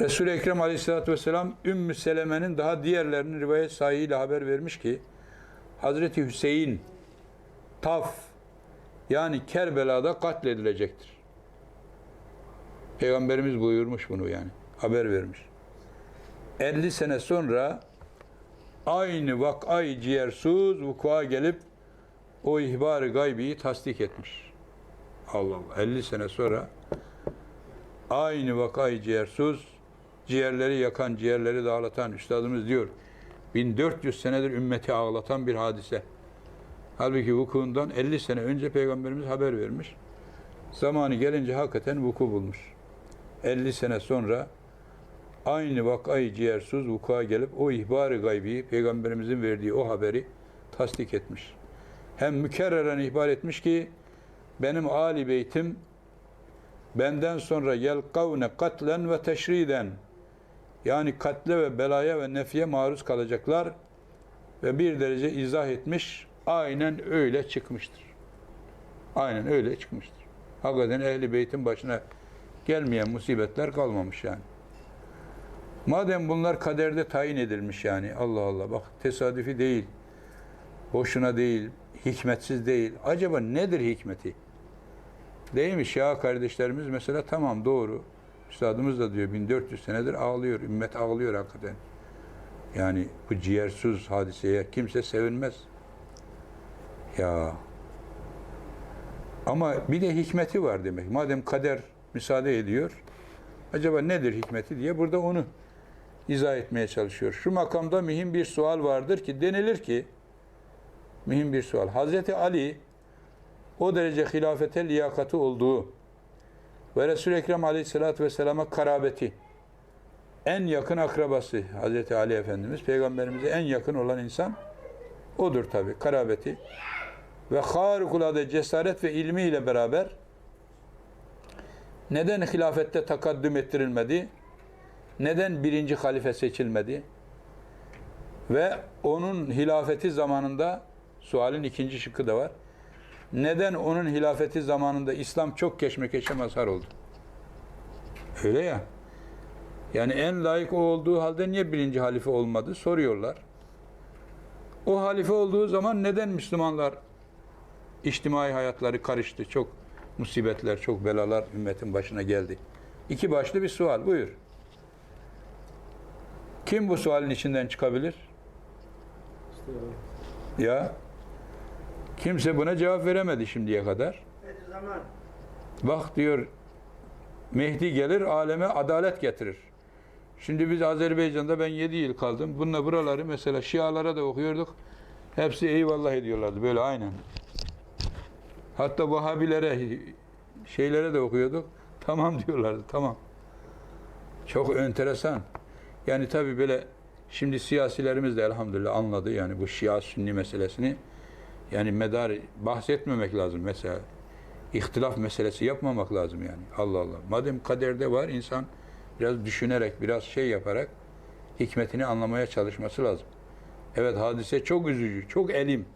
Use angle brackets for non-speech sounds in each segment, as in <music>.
Resul-i Ekrem Aleyhisselatü Vesselam Ümmü Seleme'nin daha diğerlerinin rivayet sahihiyle haber vermiş ki Hazreti Hüseyin Taf yani Kerbela'da katledilecektir. Peygamberimiz buyurmuş bunu yani. Haber vermiş. 50 sene sonra aynı vakay ciğersuz vukua gelip o ihbar-ı gaybiyi tasdik etmiş. Allah Allah. 50 sene sonra aynı vakay ciğersuz ciğerleri yakan, ciğerleri dağlatan üstadımız diyor. 1400 senedir ümmeti ağlatan bir hadise. Halbuki vukuundan 50 sene önce Peygamberimiz haber vermiş. Zamanı gelince hakikaten vuku bulmuş. 50 sene sonra aynı vakayı ciğersuz vuku'a gelip o ihbar-ı gaybi Peygamberimizin verdiği o haberi tasdik etmiş. Hem mükerreren ihbar etmiş ki benim Ali beytim benden sonra yelkavne katlen ve teşriden yani katle ve belaya ve nefiye maruz kalacaklar ve bir derece izah etmiş aynen öyle çıkmıştır. Aynen öyle çıkmıştır. Hakikaten ehli beytin başına gelmeyen musibetler kalmamış yani. Madem bunlar kaderde tayin edilmiş yani Allah Allah bak tesadüfi değil, boşuna değil, hikmetsiz değil. Acaba nedir hikmeti? Değil mi Şia kardeşlerimiz mesela tamam doğru. Üstadımız da diyor 1400 senedir ağlıyor. Ümmet ağlıyor hakikaten. Yani bu ciğersiz hadiseye kimse sevinmez. Ya ama bir de hikmeti var demek. Madem kader müsaade ediyor, acaba nedir hikmeti diye burada onu izah etmeye çalışıyor. Şu makamda mühim bir sual vardır ki denilir ki mühim bir sual. Hazreti Ali o derece hilafete liyakati olduğu ve Resul-i Ekrem Aleyhisselatü Vesselam'a karabeti en yakın akrabası Hazreti Ali Efendimiz peygamberimize en yakın olan insan odur tabi karabeti ve harikulade cesaret ve ilmiyle beraber neden hilafette takaddüm ettirilmedi? Neden birinci halife seçilmedi? Ve onun hilafeti zamanında sualin ikinci şıkkı da var. Neden onun hilafeti zamanında İslam çok keşmekeşe mazhar oldu? Öyle ya. Yani en layık o olduğu halde niye birinci halife olmadı soruyorlar. O halife olduğu zaman neden Müslümanlar içtimai hayatları karıştı? Çok musibetler, çok belalar ümmetin başına geldi. İki başlı bir sual. Buyur. Kim bu sualin içinden çıkabilir? Ya kimse buna cevap veremedi şimdiye kadar. Bak diyor Mehdi gelir aleme adalet getirir. Şimdi biz Azerbaycan'da ben 7 yıl kaldım. Bununla buraları mesela Şialara da okuyorduk. Hepsi eyvallah ediyorlardı böyle aynen. Hatta Vahabilere şeylere de okuyorduk. Tamam <laughs> diyorlardı tamam. Çok enteresan. Yani tabi böyle şimdi siyasilerimiz de elhamdülillah anladı yani bu Şia Sünni meselesini. Yani medar bahsetmemek lazım mesela. İhtilaf meselesi yapmamak lazım yani. Allah Allah. Madem kaderde var insan biraz düşünerek, biraz şey yaparak hikmetini anlamaya çalışması lazım. Evet hadise çok üzücü, çok elim.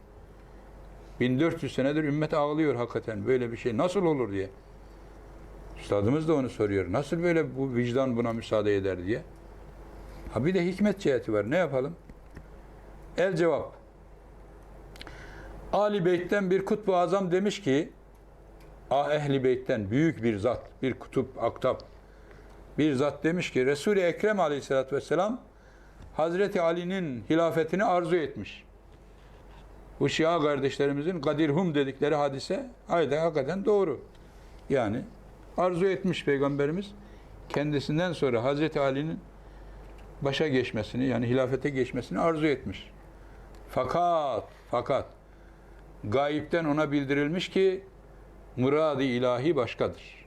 1400 senedir ümmet ağlıyor hakikaten böyle bir şey nasıl olur diye. Üstadımız da onu soruyor. Nasıl böyle bu vicdan buna müsaade eder diye. Ha bir de hikmet ciheti var. Ne yapalım? El cevap. Ali Beyt'ten bir kutbu azam demiş ki A ehli beytten büyük bir zat, bir kutup, aktap bir zat demiş ki Resul-i Ekrem aleyhissalatü vesselam Hazreti Ali'nin hilafetini arzu etmiş. Bu Şia kardeşlerimizin Gadirhum dedikleri hadise ayda hakikaten doğru. Yani arzu etmiş Peygamberimiz kendisinden sonra Hazreti Ali'nin başa geçmesini yani hilafete geçmesini arzu etmiş. Fakat fakat gayipten ona bildirilmiş ki murad-ı ilahi başkadır.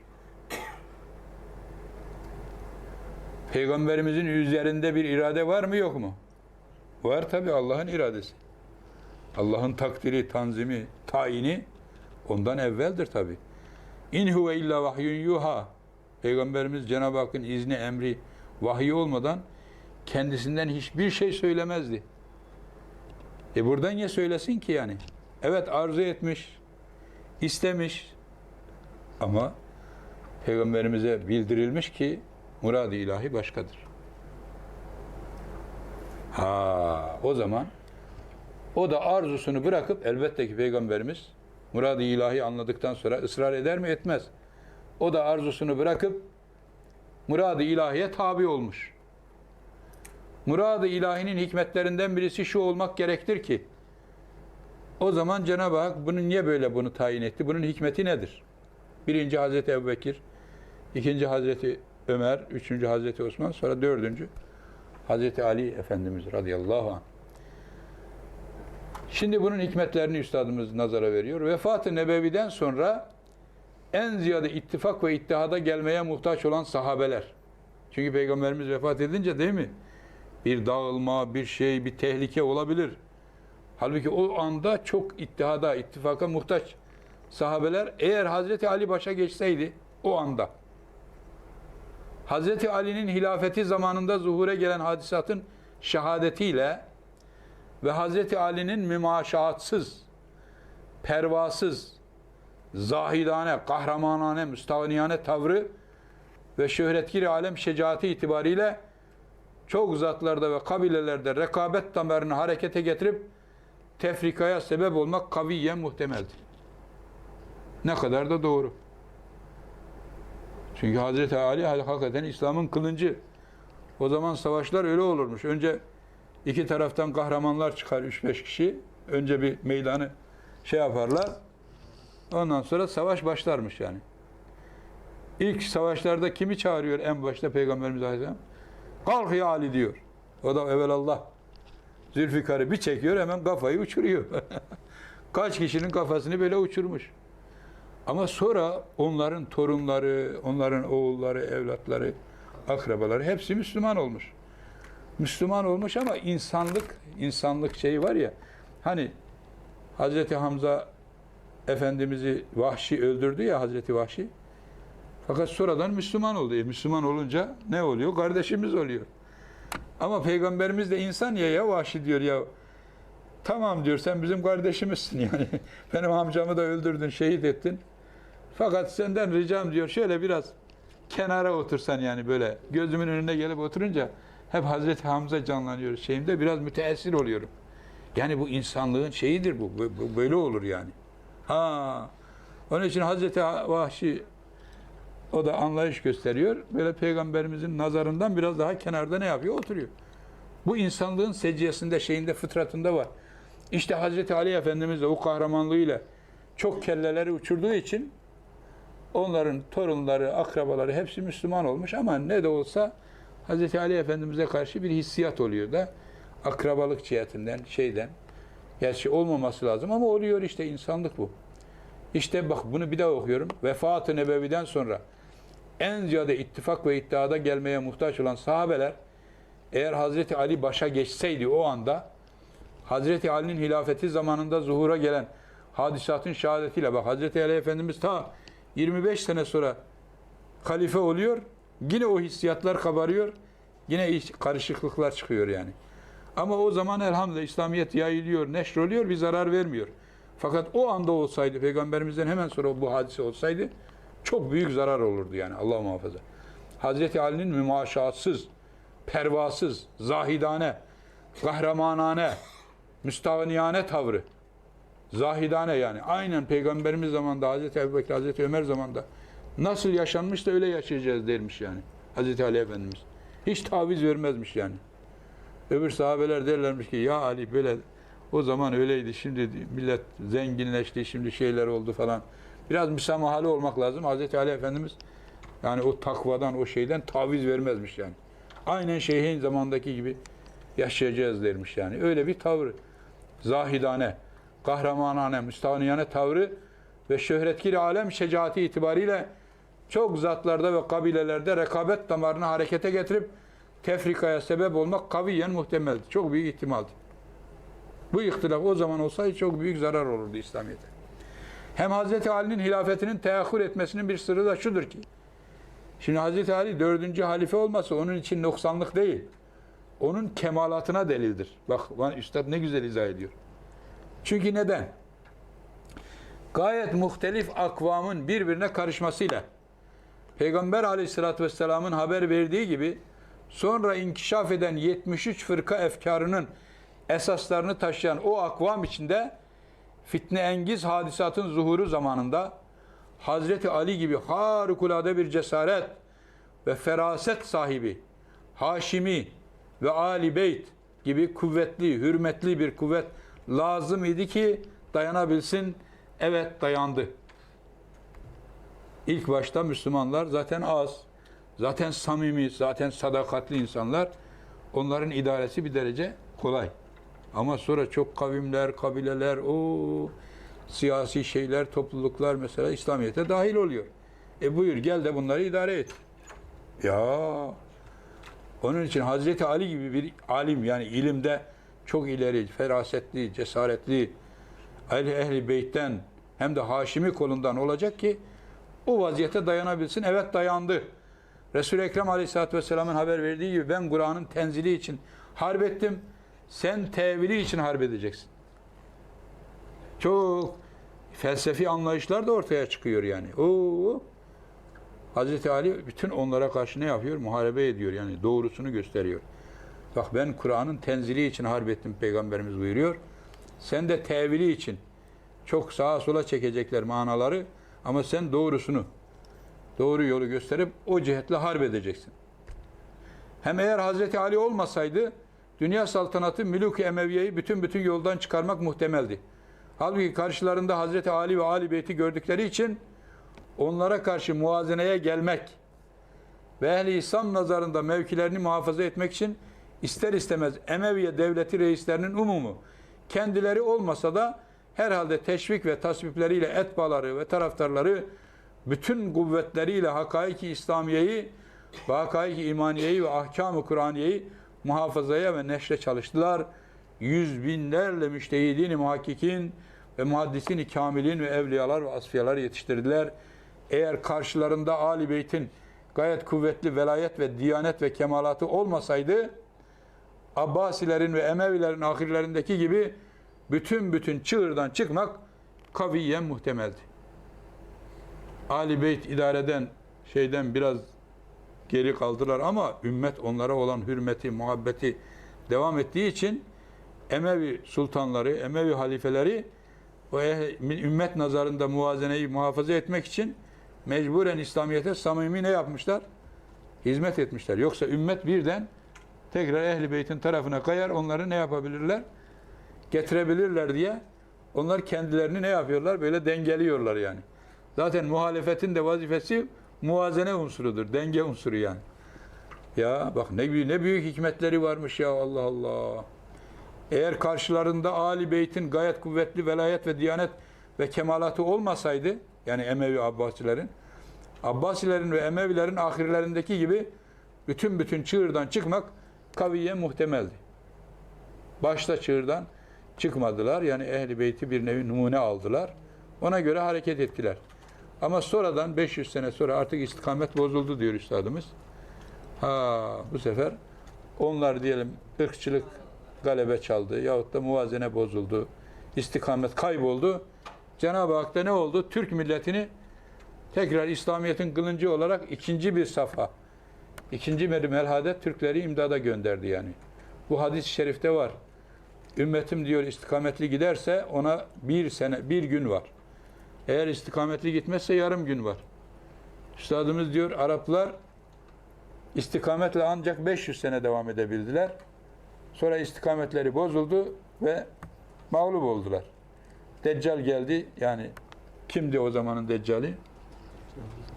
Peygamberimizin üzerinde bir irade var mı yok mu? Var tabi Allah'ın iradesi. Allah'ın takdiri, tanzimi, tayini ondan evveldir tabi. İn huve illa vahyun yuha. Peygamberimiz Cenab-ı Hakk'ın izni, emri, vahiy olmadan kendisinden hiçbir şey söylemezdi. E buradan niye söylesin ki yani? Evet arzu etmiş, istemiş ama Peygamberimize bildirilmiş ki Murad-ı ilahi başkadır. Ha, o zaman o da arzusunu bırakıp elbette ki peygamberimiz murad-ı ilahi anladıktan sonra ısrar eder mi etmez. O da arzusunu bırakıp murad-ı ilahiye tabi olmuş. Murad-ı ilahinin hikmetlerinden birisi şu olmak gerektir ki o zaman Cenab-ı Hak bunu niye böyle bunu tayin etti? Bunun hikmeti nedir? Birinci Hazreti Ebubekir, ikinci Hazreti Ömer, üçüncü Hazreti Osman, sonra dördüncü Hazreti Ali Efendimiz radıyallahu anh. Şimdi bunun hikmetlerini üstadımız nazara veriyor. Vefat-ı Nebevi'den sonra en ziyade ittifak ve ittihada gelmeye muhtaç olan sahabeler. Çünkü Peygamberimiz vefat edince değil mi? Bir dağılma, bir şey, bir tehlike olabilir. Halbuki o anda çok ittihada, ittifaka muhtaç sahabeler eğer Hazreti Ali başa geçseydi o anda. Hazreti Ali'nin hilafeti zamanında zuhure gelen hadisatın şehadetiyle ve Hazreti Ali'nin mümaşaatsız, pervasız, zahidane, kahramanane, müstahniyane tavrı ve şöhretgir alem şecaati itibariyle çok zatlarda ve kabilelerde rekabet damarını harekete getirip tefrikaya sebep olmak kaviyen muhtemeldir. Ne kadar da doğru. Çünkü Hazreti Ali hakikaten İslam'ın kılıncı. O zaman savaşlar öyle olurmuş. Önce iki taraftan kahramanlar çıkar 3-5 kişi. Önce bir meydanı şey yaparlar. Ondan sonra savaş başlarmış yani. İlk savaşlarda kimi çağırıyor en başta Peygamberimiz Aleyhisselam? Kalk ya Ali diyor. O da evvelallah Zülfikar'ı bir çekiyor hemen kafayı uçuruyor. <laughs> Kaç kişinin kafasını böyle uçurmuş. Ama sonra onların torunları, onların oğulları, evlatları, akrabaları hepsi Müslüman olmuş. Müslüman olmuş ama insanlık, insanlık şeyi var ya, hani Hazreti Hamza Efendimiz'i Vahşi öldürdü ya Hazreti Vahşi. Fakat sonradan Müslüman oldu. E, Müslüman olunca ne oluyor? Kardeşimiz oluyor. Ama Peygamberimiz de insan ya ya Vahşi diyor ya. Tamam diyor sen bizim kardeşimizsin yani. <laughs> Benim amcamı da öldürdün, şehit ettin. Fakat senden ricam diyor şöyle biraz kenara otursan yani böyle gözümün önüne gelip oturunca hep Hazreti Hamza canlanıyor şeyimde biraz müteessir oluyorum. Yani bu insanlığın şeyidir bu. Böyle olur yani. Ha. Onun için Hazreti Vahşi o da anlayış gösteriyor. Böyle peygamberimizin nazarından biraz daha kenarda ne yapıyor? Oturuyor. Bu insanlığın seciyesinde, şeyinde, fıtratında var. İşte Hazreti Ali Efendimiz de o kahramanlığıyla çok kelleleri uçurduğu için onların torunları, akrabaları hepsi Müslüman olmuş ama ne de olsa Hazreti Ali Efendimiz'e karşı bir hissiyat oluyor da akrabalık cihetinden, şeyden. Gerçi olmaması lazım ama oluyor işte insanlık bu. İşte bak bunu bir daha okuyorum. Vefat-ı Nebevi'den sonra en ziyade ittifak ve iddiada gelmeye muhtaç olan sahabeler eğer Hazreti Ali başa geçseydi o anda Hazreti Ali'nin hilafeti zamanında zuhura gelen hadisatın şehadetiyle bak Hazreti Ali Efendimiz ta 25 sene sonra halife oluyor. Yine o hissiyatlar kabarıyor. Yine karışıklıklar çıkıyor yani. Ama o zaman elhamdülillah İslamiyet yayılıyor, neşroluyor, bir zarar vermiyor. Fakat o anda olsaydı, Peygamberimizden hemen sonra bu hadise olsaydı çok büyük zarar olurdu yani Allah muhafaza. Hazreti Ali'nin mümaşatsız, pervasız, zahidane, kahramanane, müstahniyane tavrı, zahidane yani aynen Peygamberimiz zamanında, Hazreti Ebubekir, Hazreti Ömer zamanında nasıl yaşanmış da öyle yaşayacağız dermiş yani Hazreti Ali Efendimiz. Hiç taviz vermezmiş yani. Öbür sahabeler derlermiş ki ya Ali böyle o zaman öyleydi. Şimdi millet zenginleşti. Şimdi şeyler oldu falan. Biraz müsamahalı olmak lazım. Hazreti Ali Efendimiz yani o takvadan, o şeyden taviz vermezmiş yani. Aynen şeyhin zamandaki gibi yaşayacağız dermiş yani. Öyle bir tavrı. Zahidane, kahramanane, müstahniyane tavrı ve şöhretgir alem şecaati itibariyle çok zatlarda ve kabilelerde rekabet damarını harekete getirip tefrikaya sebep olmak kaviyen muhtemeldi. Çok büyük ihtimaldi. Bu ihtilaf o zaman olsaydı çok büyük zarar olurdu İslamiyet'e. Hem Hazreti Ali'nin hilafetinin teahhür etmesinin bir sırrı da şudur ki, şimdi Hazreti Ali dördüncü halife olması onun için noksanlık değil, onun kemalatına delildir. Bak Üstad ne güzel izah ediyor. Çünkü neden? Gayet muhtelif akvamın birbirine karışmasıyla Peygamber aleyhissalatü vesselamın haber verdiği gibi sonra inkişaf eden 73 fırka efkarının esaslarını taşıyan o akvam içinde fitne engiz hadisatın zuhuru zamanında Hazreti Ali gibi harikulade bir cesaret ve feraset sahibi Haşimi ve Ali Beyt gibi kuvvetli, hürmetli bir kuvvet lazım idi ki dayanabilsin. Evet dayandı. İlk başta Müslümanlar zaten az, zaten samimi, zaten sadakatli insanlar. Onların idaresi bir derece kolay. Ama sonra çok kavimler, kabileler, o siyasi şeyler, topluluklar mesela İslamiyet'e dahil oluyor. E buyur gel de bunları idare et. Ya onun için Hazreti Ali gibi bir alim yani ilimde çok ileri, ferasetli, cesaretli, ehli, ehli beytten hem de Haşimi kolundan olacak ki o vaziyete dayanabilsin. Evet dayandı. Resul-i Ekrem Aleyhisselatü Vesselam'ın haber verdiği gibi ben Kur'an'ın tenzili için harp ettim. Sen tevili için harp edeceksin. Çok felsefi anlayışlar da ortaya çıkıyor yani. Oo. Hazreti Ali bütün onlara karşı ne yapıyor? Muharebe ediyor yani doğrusunu gösteriyor. Bak ben Kur'an'ın tenzili için harp ettim peygamberimiz buyuruyor. Sen de tevili için çok sağa sola çekecekler manaları ama sen doğrusunu doğru yolu gösterip o cihetle harp edeceksin. Hem eğer Hazreti Ali olmasaydı dünya saltanatı Müluk-i Emeviye'yi bütün bütün yoldan çıkarmak muhtemeldi. Halbuki karşılarında Hazreti Ali ve Ali Beyt'i gördükleri için onlara karşı muazeneye gelmek ve ehli İslam nazarında mevkilerini muhafaza etmek için ister istemez Emeviye devleti reislerinin umumu kendileri olmasa da herhalde teşvik ve tasvipleriyle etbaları ve taraftarları bütün kuvvetleriyle hakaiki İslamiye'yi ve hakaiki imaniyeyi ve ahkam-ı Kur'aniyeyi muhafazaya ve neşre çalıştılar. Yüz binlerle müştehidin muhakkikin ve muhaddisin kamilin ve evliyalar ve asfiyalar yetiştirdiler. Eğer karşılarında Ali Beyt'in gayet kuvvetli velayet ve diyanet ve kemalatı olmasaydı Abbasilerin ve Emevilerin ahirlerindeki gibi bütün bütün çığırdan çıkmak kaviyen muhtemeldi. Ali Beyt idareden şeyden biraz geri kaldılar ama ümmet onlara olan hürmeti, muhabbeti devam ettiği için Emevi sultanları, Emevi halifeleri o eh- ümmet nazarında muvazeneyi muhafaza etmek için mecburen İslamiyet'e samimi ne yapmışlar? Hizmet etmişler. Yoksa ümmet birden tekrar Ehli Beyt'in tarafına kayar, onları ne yapabilirler? Getirebilirler diye onlar kendilerini ne yapıyorlar? Böyle dengeliyorlar yani. Zaten muhalefetin de vazifesi muvazene unsurudur, denge unsuru yani. Ya bak ne büyük, ne büyük hikmetleri varmış ya Allah Allah. Eğer karşılarında Ali Beyt'in gayet kuvvetli velayet ve diyanet ve kemalatı olmasaydı, yani Emevi Abbasilerin, Abbasilerin ve Emevilerin ahirlerindeki gibi bütün bütün çığırdan çıkmak kaviye muhtemeldi. Başta çığırdan çıkmadılar. Yani Ehli Beyt'i bir nevi numune aldılar. Ona göre hareket ettiler. Ama sonradan 500 sene sonra artık istikamet bozuldu diyor üstadımız. Ha bu sefer onlar diyelim ırkçılık galebe çaldı yahut da muvazene bozuldu. istikamet kayboldu. Cenab-ı Hak da ne oldu? Türk milletini tekrar İslamiyet'in kılıncı olarak ikinci bir safa, ikinci bir merhade Türkleri imdada gönderdi yani. Bu hadis-i şerifte var. Ümmetim diyor istikametli giderse ona bir sene, bir gün var. Eğer istikametli gitmezse yarım gün var. Üstadımız diyor Araplar istikametle ancak 500 sene devam edebildiler. Sonra istikametleri bozuldu ve mağlup oldular. Deccal geldi. Yani kimdi o zamanın Deccali?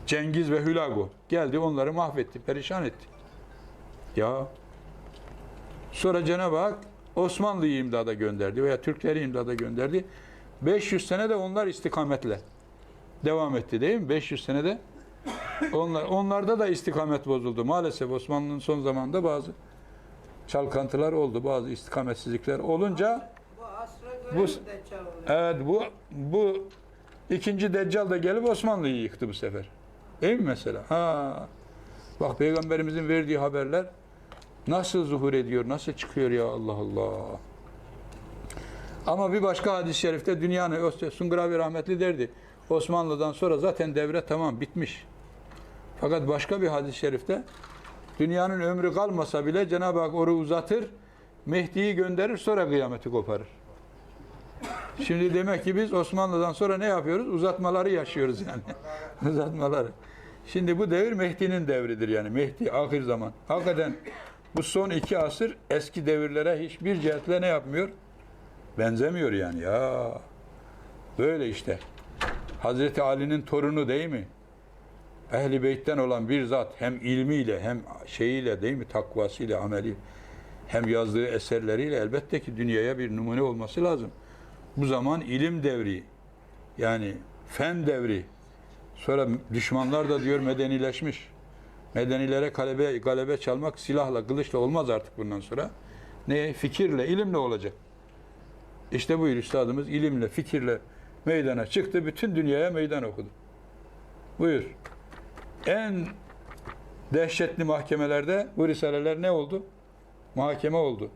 Cengiz ve Hülagu. Geldi onları mahvetti, perişan etti. Ya sonra Cenab-ı Hak Osmanlı'yı imdada gönderdi veya Türkleri imdada gönderdi. 500 sene de onlar istikametle devam etti değil mi? 500 senede onlar onlarda da istikamet bozuldu. Maalesef Osmanlı'nın son zamanında bazı çalkantılar oldu, bazı istikametsizlikler olunca Bu Bu- evet bu bu ikinci deccal da gelip Osmanlı'yı yıktı bu sefer. Değil mi mesela? Ha. Bak peygamberimizin verdiği haberler nasıl zuhur ediyor, nasıl çıkıyor ya Allah Allah. Ama bir başka hadis-i şerifte dünyanın Sungur abi rahmetli derdi. Osmanlı'dan sonra zaten devre tamam bitmiş. Fakat başka bir hadis-i şerifte dünyanın ömrü kalmasa bile Cenab-ı Hak onu uzatır, Mehdi'yi gönderir sonra kıyameti koparır. Şimdi demek ki biz Osmanlı'dan sonra ne yapıyoruz? Uzatmaları yaşıyoruz yani. <laughs> Uzatmaları. Şimdi bu devir Mehdi'nin devridir yani. Mehdi ahir zaman. Hakikaten bu son iki asır eski devirlere hiçbir cihetle ne yapmıyor? Benzemiyor yani ya. Böyle işte. Hazreti Ali'nin torunu değil mi? Ehli Beyt'ten olan bir zat hem ilmiyle hem şeyiyle değil mi takvasıyla ameli hem yazdığı eserleriyle elbette ki dünyaya bir numune olması lazım. Bu zaman ilim devri yani fen devri sonra düşmanlar da diyor medenileşmiş. Medenilere galebe, galebe çalmak silahla, kılıçla olmaz artık bundan sonra. Ne? Fikirle, ilimle olacak. İşte buyur üstadımız ilimle, fikirle meydana çıktı. Bütün dünyaya meydan okudu. Buyur. En dehşetli mahkemelerde bu risaleler ne oldu? Mahkeme oldu.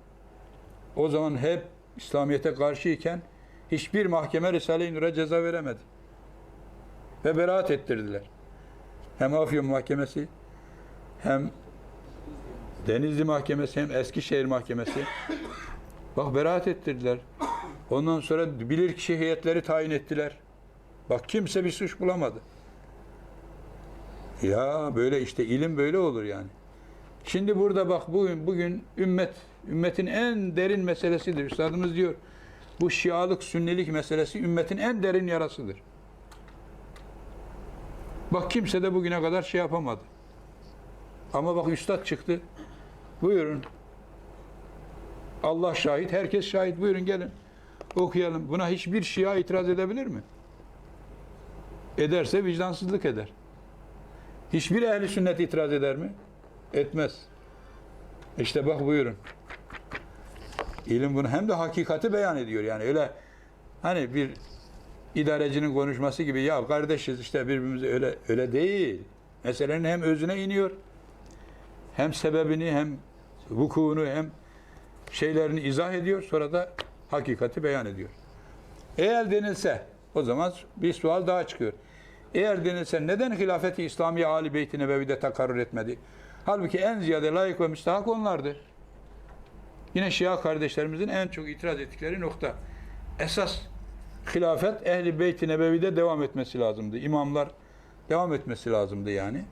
O zaman hep İslamiyet'e karşıyken hiçbir mahkeme Risale-i Nur'a ceza veremedi. Ve beraat ettirdiler. Hem Afyon Mahkemesi, hem Denizli Mahkemesi, hem Eskişehir Mahkemesi. Bak beraat ettirdiler. Ondan sonra bilirkişi heyetleri tayin ettiler. Bak kimse bir suç bulamadı. Ya böyle işte ilim böyle olur yani. Şimdi burada bak bugün bugün ümmet ümmetin en derin meselesidir. Üstadımız diyor. Bu Şialık, Sünnilik meselesi ümmetin en derin yarasıdır. Bak kimse de bugüne kadar şey yapamadı. Ama bak üstad çıktı. Buyurun. Allah şahit, herkes şahit. Buyurun gelin. Okuyalım. Buna hiçbir Şia itiraz edebilir mi? Ederse vicdansızlık eder. Hiçbir ehli sünnet itiraz eder mi? Etmez. İşte bak buyurun. İlim bunu hem de hakikati beyan ediyor. Yani öyle hani bir idarecinin konuşması gibi ya kardeşiz işte birbirimize öyle öyle değil. Meselenin hem özüne iniyor. Hem sebebini hem vukuunu hem şeylerini izah ediyor. Sonra da hakikati beyan ediyor. Eğer denilse o zaman bir sual daha çıkıyor. Eğer denilse neden hilafeti İslamiye Ali Beyt-i Nebevi'de takarrur etmedi? Halbuki en ziyade layık ve müstahak onlardı. Yine Şia kardeşlerimizin en çok itiraz ettikleri nokta. Esas hilafet Ehli Beyt-i Nebevi'de devam etmesi lazımdı. İmamlar devam etmesi lazımdı yani.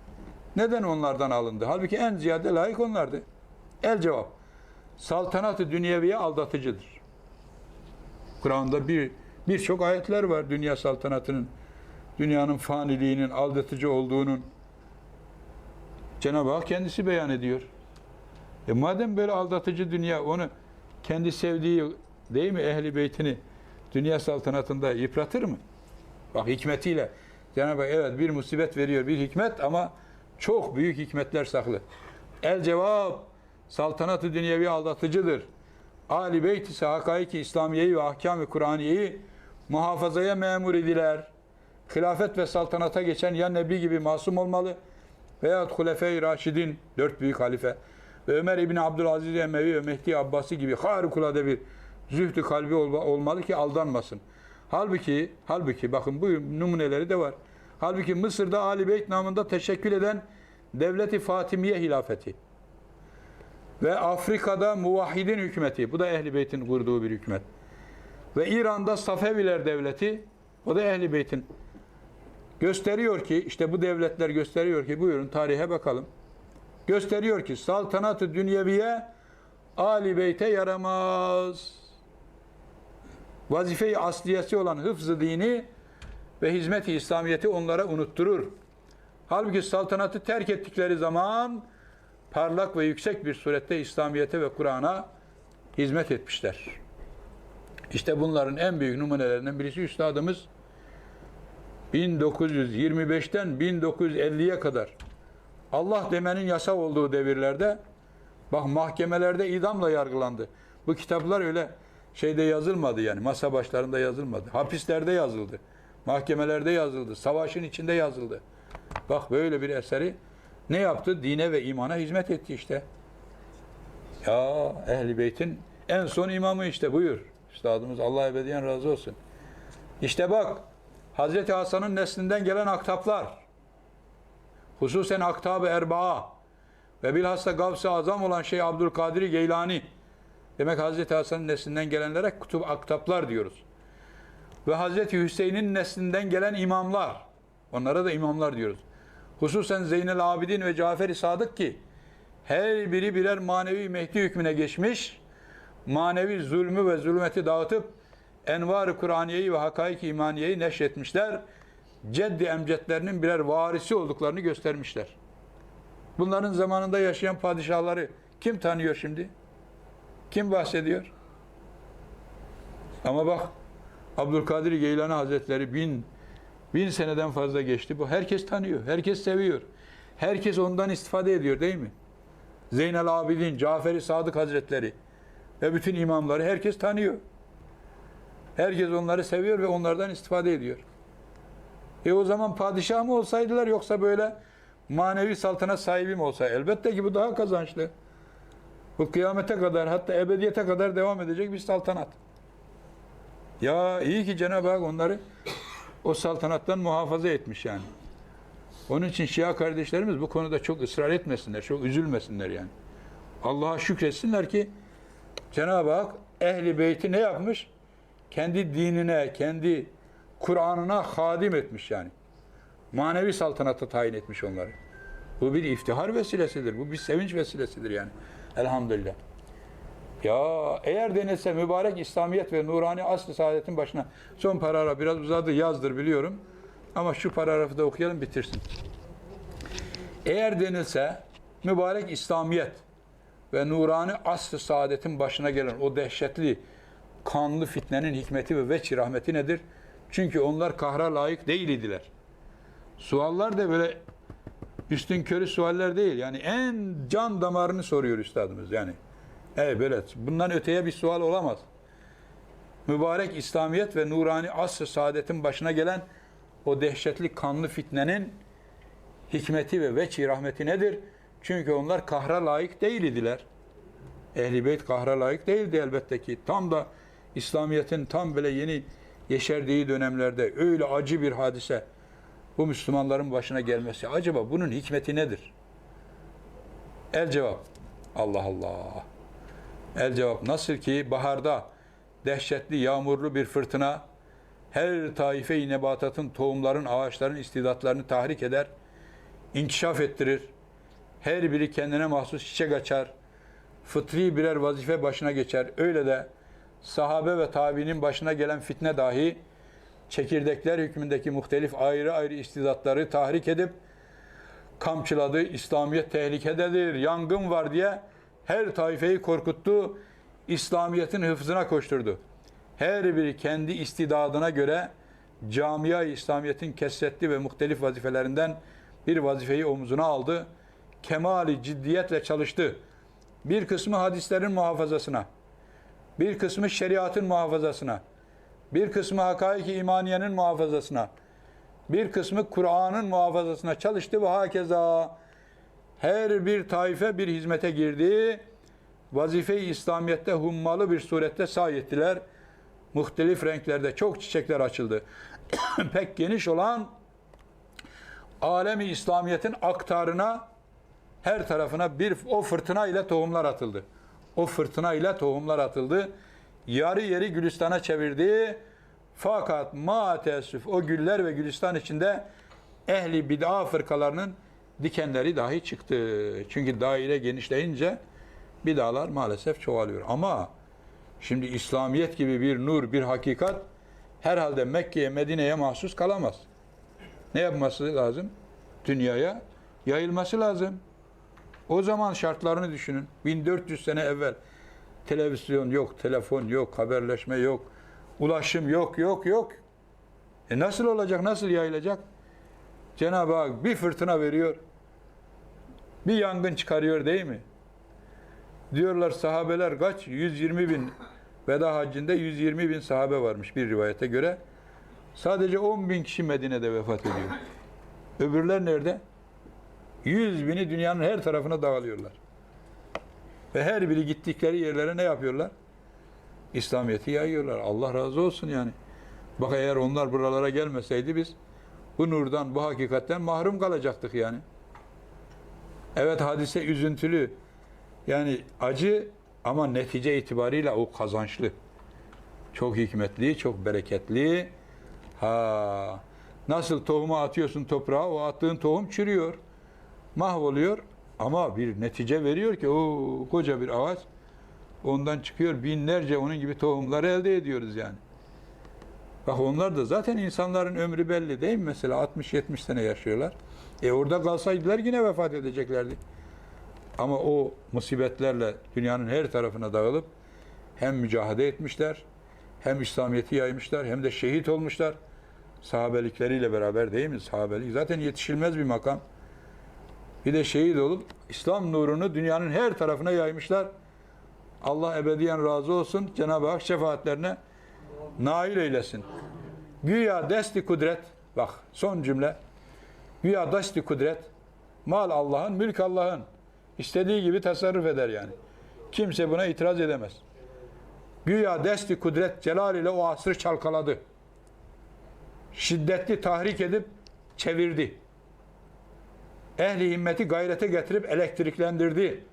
Neden onlardan alındı? Halbuki en ziyade layık onlardı. El cevap. Saltanat-ı dünyeviye aldatıcıdır. Kur'an'da bir birçok ayetler var dünya saltanatının, dünyanın faniliğinin aldatıcı olduğunun. Cenab-ı Hak kendisi beyan ediyor. E madem böyle aldatıcı dünya onu kendi sevdiği değil mi ehli beytini dünya saltanatında yıpratır mı? Bak hikmetiyle Cenab-ı Hak evet bir musibet veriyor bir hikmet ama çok büyük hikmetler saklı. El cevap saltanatı dünyevi aldatıcıdır. Ali Beyt ise hakaiki İslamiyeyi ve ahkam-ı Kur'aniyeyi muhafazaya memur idiler. Hilafet ve saltanata geçen ya Nebi gibi masum olmalı veyahut Hulefe-i Raşidin, dört büyük halife ve Ömer İbni Abdülaziz Emevi ve Mehdi Abbasi gibi harikulade bir zühdü kalbi olma- olmalı ki aldanmasın. Halbuki, halbuki bakın bu numuneleri de var. Halbuki Mısır'da Ali Beyt namında teşekkül eden Devleti Fatimiye hilafeti ve Afrika'da Muvahhidin hükümeti, bu da Ehli Beyt'in kurduğu bir hükümet. Ve İran'da Safeviler devleti, o da Ehli Beyt'in gösteriyor ki işte bu devletler gösteriyor ki buyurun tarihe bakalım. Gösteriyor ki saltanatı dünyeviye Ali Beyt'e yaramaz. Vazife-i asliyesi olan hıfzı dini ve hizmet-i İslamiyeti onlara unutturur. Halbuki saltanatı terk ettikleri zaman parlak ve yüksek bir surette İslamiyete ve Kur'an'a hizmet etmişler. İşte bunların en büyük numunelerinden birisi üstadımız 1925'ten 1950'ye kadar Allah demenin yasa olduğu devirlerde bak mahkemelerde idamla yargılandı. Bu kitaplar öyle şeyde yazılmadı yani masa başlarında yazılmadı. Hapislerde yazıldı. Mahkemelerde yazıldı. Savaşın içinde yazıldı. Bak böyle bir eseri ne yaptı? Dine ve imana hizmet etti işte. Ya Ehl-i Beyt'in en son imamı işte buyur. Üstadımız Allah ebediyen razı olsun. İşte bak Hazreti Hasan'ın neslinden gelen aktaplar. hususen Aktab-ı Erbaa ve bilhassa Gavs-ı Azam olan şey Abdülkadir Geylani. Demek Hazreti Hasan'ın neslinden gelenlere kutup aktaplar diyoruz. Ve Hazreti Hüseyin'in neslinden gelen imamlar. Onlara da imamlar diyoruz. Hususen Zeynel Abidin ve Cafer-i Sadık ki her biri birer manevi Mehdi hükmüne geçmiş. Manevi zulmü ve zulmeti dağıtıp envar-ı Kur'aniyeyi ve hakaik-i imaniyeyi neşretmişler. Ceddi emcetlerinin birer varisi olduklarını göstermişler. Bunların zamanında yaşayan padişahları kim tanıyor şimdi? Kim bahsediyor? Ama bak Abdülkadir Geylani Hazretleri bin, bin seneden fazla geçti. Bu herkes tanıyor, herkes seviyor. Herkes ondan istifade ediyor değil mi? Zeynel Abidin, Caferi Sadık Hazretleri ve bütün imamları herkes tanıyor. Herkes onları seviyor ve onlardan istifade ediyor. E o zaman padişah mı olsaydılar yoksa böyle manevi saltanat sahibi mi olsa? Elbette ki bu daha kazançlı. Bu kıyamete kadar hatta ebediyete kadar devam edecek bir saltanat. Ya iyi ki Cenab-ı Hak onları o saltanattan muhafaza etmiş yani. Onun için Şia kardeşlerimiz bu konuda çok ısrar etmesinler, çok üzülmesinler yani. Allah'a şükretsinler ki Cenab-ı Hak ehli beyti ne yapmış? Kendi dinine, kendi Kur'an'ına hadim etmiş yani. Manevi saltanata tayin etmiş onları. Bu bir iftihar vesilesidir. Bu bir sevinç vesilesidir yani. Elhamdülillah. Ya eğer denilse mübarek İslamiyet ve nurani asr-ı saadetin başına son paragraf biraz uzadı yazdır biliyorum. Ama şu paragrafı da okuyalım bitirsin. Eğer denilse mübarek İslamiyet ve nurani asr-ı saadetin başına gelen o dehşetli kanlı fitnenin hikmeti ve veçi rahmeti nedir? Çünkü onlar kahra layık değil idiler. Suallar da böyle üstün körü sualler değil. Yani en can damarını soruyor üstadımız yani. Evet böyle. Bundan öteye bir sual olamaz. Mübarek İslamiyet ve nurani asr-ı saadetin başına gelen o dehşetli kanlı fitnenin hikmeti ve veçi rahmeti nedir? Çünkü onlar kahra layık değil idiler. Ehli beyt kahra layık değildi elbette ki. Tam da İslamiyet'in tam böyle yeni yeşerdiği dönemlerde öyle acı bir hadise bu Müslümanların başına gelmesi. Acaba bunun hikmeti nedir? El cevap. Allah Allah. El cevap nasıl ki baharda dehşetli yağmurlu bir fırtına her taife-i nebatatın, tohumların, ağaçların istidatlarını tahrik eder, inkişaf ettirir. Her biri kendine mahsus çiçek açar, fıtri birer vazife başına geçer. Öyle de sahabe ve tabiinin başına gelen fitne dahi çekirdekler hükmündeki muhtelif ayrı ayrı istidatları tahrik edip kamçıladı. İslamiyet tehlikededir, yangın var diye her taifeyi korkuttu. İslamiyet'in hıfzına koşturdu. Her biri kendi istidadına göre camia İslamiyet'in kesretli ve muhtelif vazifelerinden bir vazifeyi omzuna aldı. Kemali ciddiyetle çalıştı. Bir kısmı hadislerin muhafazasına, bir kısmı şeriatın muhafazasına, bir kısmı hakaiki imaniyenin muhafazasına, bir kısmı Kur'an'ın muhafazasına çalıştı ve hakeza her bir taife bir hizmete girdi. Vazife-i İslamiyet'te hummalı bir surette sahi ettiler. Muhtelif renklerde çok çiçekler açıldı. <coughs> Pek geniş olan alemi İslamiyet'in aktarına her tarafına bir o fırtına ile tohumlar atıldı. O fırtına ile tohumlar atıldı. Yarı yeri Gülistan'a çevirdi. Fakat ma teessüf o güller ve Gülistan içinde ehli bid'a fırkalarının dikenleri dahi çıktı. Çünkü daire genişleyince bid'alar maalesef çoğalıyor. Ama şimdi İslamiyet gibi bir nur, bir hakikat herhalde Mekke'ye, Medine'ye mahsus kalamaz. Ne yapması lazım? Dünyaya yayılması lazım. O zaman şartlarını düşünün. 1400 sene evvel televizyon yok, telefon yok, haberleşme yok, ulaşım yok, yok, yok. E nasıl olacak, nasıl yayılacak? Cenab-ı Hak bir fırtına veriyor, bir yangın çıkarıyor değil mi? Diyorlar sahabeler kaç? 120 bin. Veda haccinde 120 bin sahabe varmış bir rivayete göre. Sadece 10 bin kişi Medine'de vefat ediyor. Öbürler nerede? 100 bini dünyanın her tarafına dağılıyorlar. Ve her biri gittikleri yerlere ne yapıyorlar? İslamiyet'i yayıyorlar. Allah razı olsun yani. Bak eğer onlar buralara gelmeseydi biz bu nurdan, bu hakikatten mahrum kalacaktık yani. Evet hadise üzüntülü. Yani acı ama netice itibariyle o kazançlı. Çok hikmetli, çok bereketli. Ha nasıl tohumu atıyorsun toprağa, o attığın tohum çürüyor. Mahvoluyor ama bir netice veriyor ki o koca bir ağaç ondan çıkıyor binlerce onun gibi tohumları elde ediyoruz yani. Bak onlar da zaten insanların ömrü belli değil mi? Mesela 60-70 sene yaşıyorlar. E orada kalsaydılar yine vefat edeceklerdi. Ama o musibetlerle dünyanın her tarafına dağılıp hem mücadele etmişler, hem İslamiyet'i yaymışlar, hem de şehit olmuşlar. Sahabelikleriyle beraber değil mi? Sahabelik zaten yetişilmez bir makam. Bir de şehit olup İslam nurunu dünyanın her tarafına yaymışlar. Allah ebediyen razı olsun. Cenab-ı Hak şefaatlerine nail eylesin. Güya desti kudret, bak son cümle. Güya desti kudret, mal Allah'ın, mülk Allah'ın. İstediği gibi tasarruf eder yani. Kimse buna itiraz edemez. Güya desti kudret celal ile o asrı çalkaladı. Şiddetli tahrik edip çevirdi. Ehli himmeti gayrete getirip elektriklendirdi.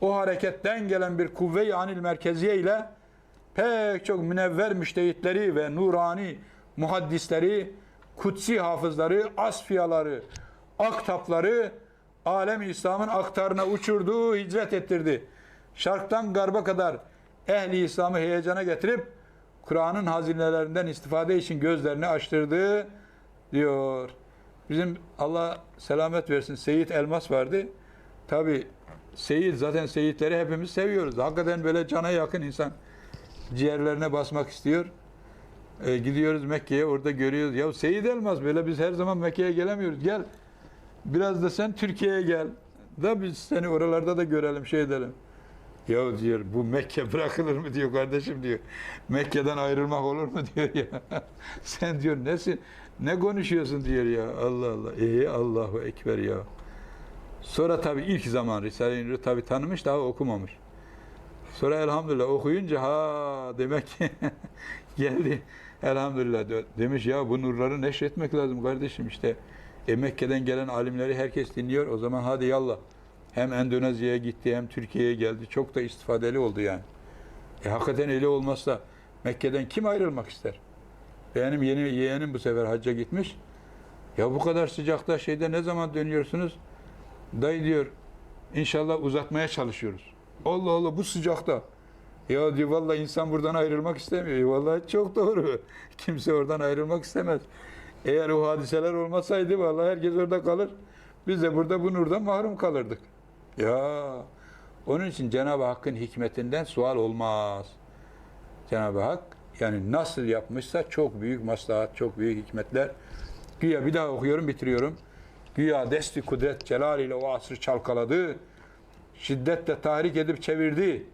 O hareketten gelen bir kuvve-i anil merkeziye ile pek çok münevver müştehitleri ve nurani muhaddisleri, kutsi hafızları, asfiyaları, aktapları alem İslam'ın aktarına uçurdu, hicret ettirdi. Şarktan garba kadar ehli İslam'ı heyecana getirip Kur'an'ın hazinelerinden istifade için gözlerini açtırdı diyor. Bizim Allah selamet versin Seyit Elmas vardı. Tabi Seyit zaten Seyitleri hepimiz seviyoruz. Hakikaten böyle cana yakın insan ciğerlerine basmak istiyor. E, gidiyoruz Mekke'ye orada görüyoruz. Ya Seyit Elmas böyle biz her zaman Mekke'ye gelemiyoruz. Gel biraz da sen Türkiye'ye gel. Da biz seni oralarda da görelim şey edelim. Ya diyor bu Mekke <laughs> bırakılır mı diyor kardeşim diyor. Mekke'den ayrılmak olur mu <laughs> diyor ya. Sen diyor nesin? Ne konuşuyorsun diyor ya. Allah Allah. İyi Allahu Ekber ya. Sonra tabii ilk zaman Risale-i Nur'u tabii tanımış daha okumamış. Sonra elhamdülillah okuyunca ha demek ki <laughs> geldi. Elhamdülillah demiş ya bu nurları neşretmek lazım kardeşim işte. E Mekke'den gelen alimleri herkes dinliyor. O zaman hadi yallah. Hem Endonezya'ya gitti hem Türkiye'ye geldi. Çok da istifadeli oldu yani. E hakikaten öyle olmazsa Mekke'den kim ayrılmak ister? Benim yeni yeğenim bu sefer hacca gitmiş. Ya bu kadar sıcakta şeyde ne zaman dönüyorsunuz? Dayı diyor inşallah uzatmaya çalışıyoruz. Allah Allah bu sıcakta. Ya diyor vallahi insan buradan ayrılmak istemiyor. Vallahi çok doğru. <laughs> Kimse oradan ayrılmak istemez. Eğer o hadiseler olmasaydı vallahi herkes orada kalır. Biz de burada bu nurdan mahrum kalırdık. Ya onun için Cenab-ı Hakk'ın hikmetinden sual olmaz. Cenab-ı Hak yani nasıl yapmışsa çok büyük maslahat, çok büyük hikmetler. Güya bir daha okuyorum, bitiriyorum. Güya desti kudret celal ile o asrı çalkaladı. Şiddetle tahrik edip çevirdi.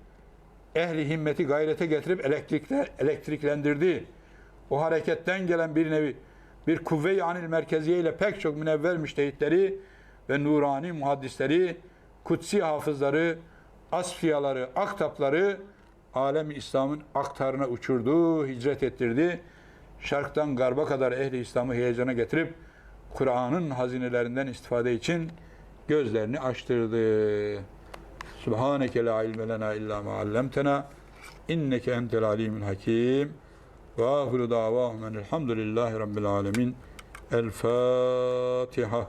Ehli himmeti gayrete getirip elektrikle, elektriklendirdi. O hareketten gelen bir nevi bir kuvve-i anil merkeziye ile pek çok münevver müştehitleri ve nurani muhaddisleri, kutsi hafızları, asfiyaları, aktapları alem İslam'ın aktarına uçurdu, hicret ettirdi. Şarktan garba kadar ehli İslam'ı heyecana getirip Kur'an'ın hazinelerinden istifade için gözlerini açtırdı. Subhaneke la ilme lena illa ma allamtena inneke entel alimul hakim. Ve ahiru davahum enelhamdülillahi rabbil alemin. El Fatiha.